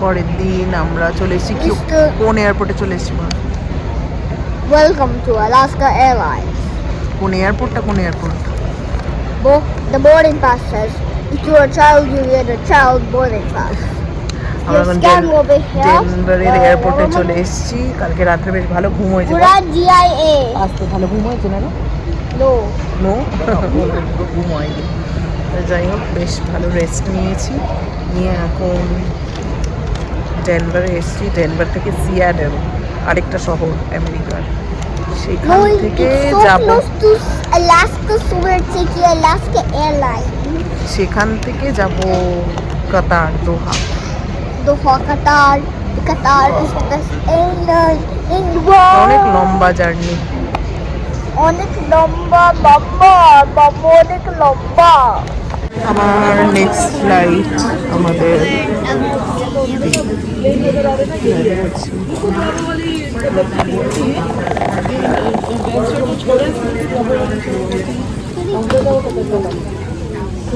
পরের দিন আমরা চলে এসেছি. কোন এয়ারপোর্টে চলে এসেছি বল? Welcome to Alaska Airlines. কোন এয়ারপোর্টটা কোন airport the boarding pass says, if you're a child, you get a child boarding pass. আমরা এখন. ডেনভারের Uh, এয়ারপোর্টে চলে এসেছি কালকে রাত্রে বেশ ভালো ঘুম হয়েছে? Uran GIA. আজকে ভালো ঘুম হয়েছে না? No. নো ঘুম হয়নি যাই হোক বেশ ভালো রেস্ট নিয়েছি নিয়ে এখন ডেনভারে এসেছি ডেনভার থেকে সিয়াডেল আরেকটা শহর আমেরিকার। সেখান No, it- থেকে it's so যাব। Close to Alaska, so অনেক taking Alaska Airlines. সেখান থেকে যাব Qatar Doha Doha, Qatar.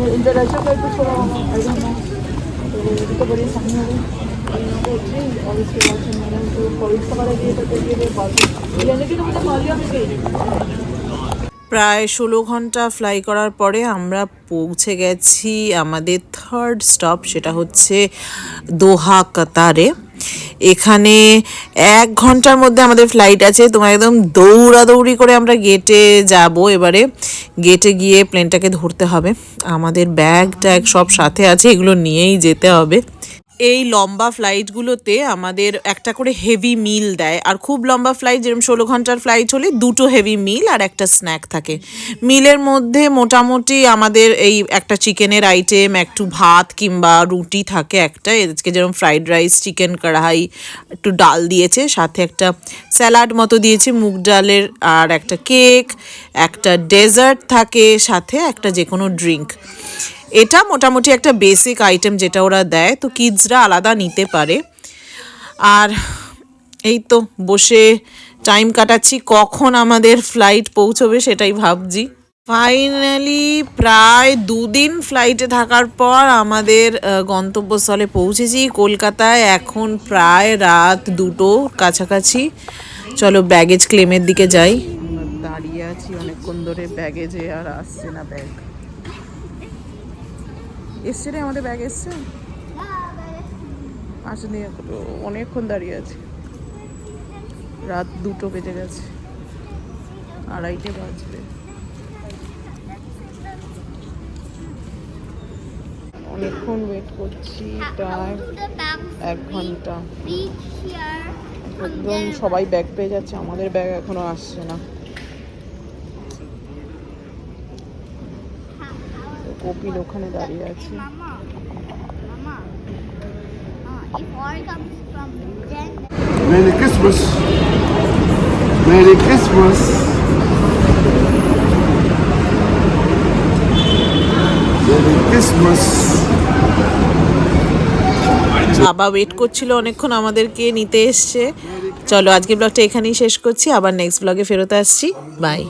Qatar is the best airline in the অনেক world. লম্বা জার্নি অনেক লম্বা লম্বা বাবা অনেক লম্বা আমার নেক্সট ফ্লাইট আমাদের প্রায় ষোলো ঘণ্টা ফ্লাই করার পরে আমরা পৌঁছে গেছি আমাদের থার্ড স্টপ সেটা হচ্ছে দোহা, কাতারে। এখানে এক ঘণ্টার মধ্যে আমাদের ফ্লাইট আছে। তোমার একদম দৌড়াদৌড়ি করে আমরা গেটে যাব। এবারে গেটে গিয়ে প্লেনটাকে ধরতে হবে। আমাদের ব্যাগ ট্যাগ সব সাথে আছে, এগুলো নিয়েই যেতে হবে। এই লম্বা ফ্লাইটগুলোতে আমাদের একটা করে হেভি মিল দেয়। আর খুব লম্বা ফ্লাইট যেরকম ষোলো ঘণ্টার ফ্লাইট হলে দুটো হেভি মিল আর একটা স্ন্যাক থাকে। মিলের মধ্যে মোটামুটি আমাদের এই একটা চিকেনের আইটেম একটু ভাত কিংবা রুটি থাকে একটা। আজকে যেরকম ফ্রাইড রাইস চিকেন কড়াই, একটু ডাল দিয়েছে, সাথে একটা স্যালাড মতো দিয়েছে, মুগ ডালের আর একটা কেক একটা ডেজার্ট থাকে, সাথে একটা যে কোনো ড্রিঙ্ক এটা মোটামুটি একটা বেসিক আইটেম যেটা ওরা দেয়, তো কিডসরা আলাদা নিতে পারে। আর এই তো বসে টাইম কাটাচ্ছি, কখন আমাদের ফ্লাইট পৌঁছবে সেটাই ভাবছি। ফাইনালি প্রায় দুদিন ফ্লাইটে থাকার পর আমাদের গন্তব্যস্থলে পৌঁছেছি কলকাতায়। এখন প্রায় রাত দুটো কাছাকাছি। চলো ব্যাগেজ ক্লেমের দিকে যাই। দাঁড়িয়ে আছি অনেকক্ষণ ধরে ব্যাগেজে আর আসছে না ব্যাগ এসছে রে, আমাদের ব্যাগ এসছে? আসেনি এখনও অনেকক্ষণ দাঁড়িয়ে আছে। রাত দুটো বেজে গেছে। আড়াইটে বাজবে। অনেকক্ষণ ওয়েট করছি, প্রায় এক ঘণ্টা। একদম সবাই ব্যাগ পেয়ে যাচ্ছে, আমাদের ব্যাগ এখনও আসছে না। কপিল ওখানে দাঁড়িয়ে আছে। Then Merry Christmas. Merry Christmas. Merry Christmas. বাবা ওয়েট করছিল অনেকক্ষণ আমাদেরকে নিতে এসছে। চলো আজকের ব্লগটা এখানেই শেষ করছি। আবার নেক্সট ব্লগে ফেরত আসছি। বাই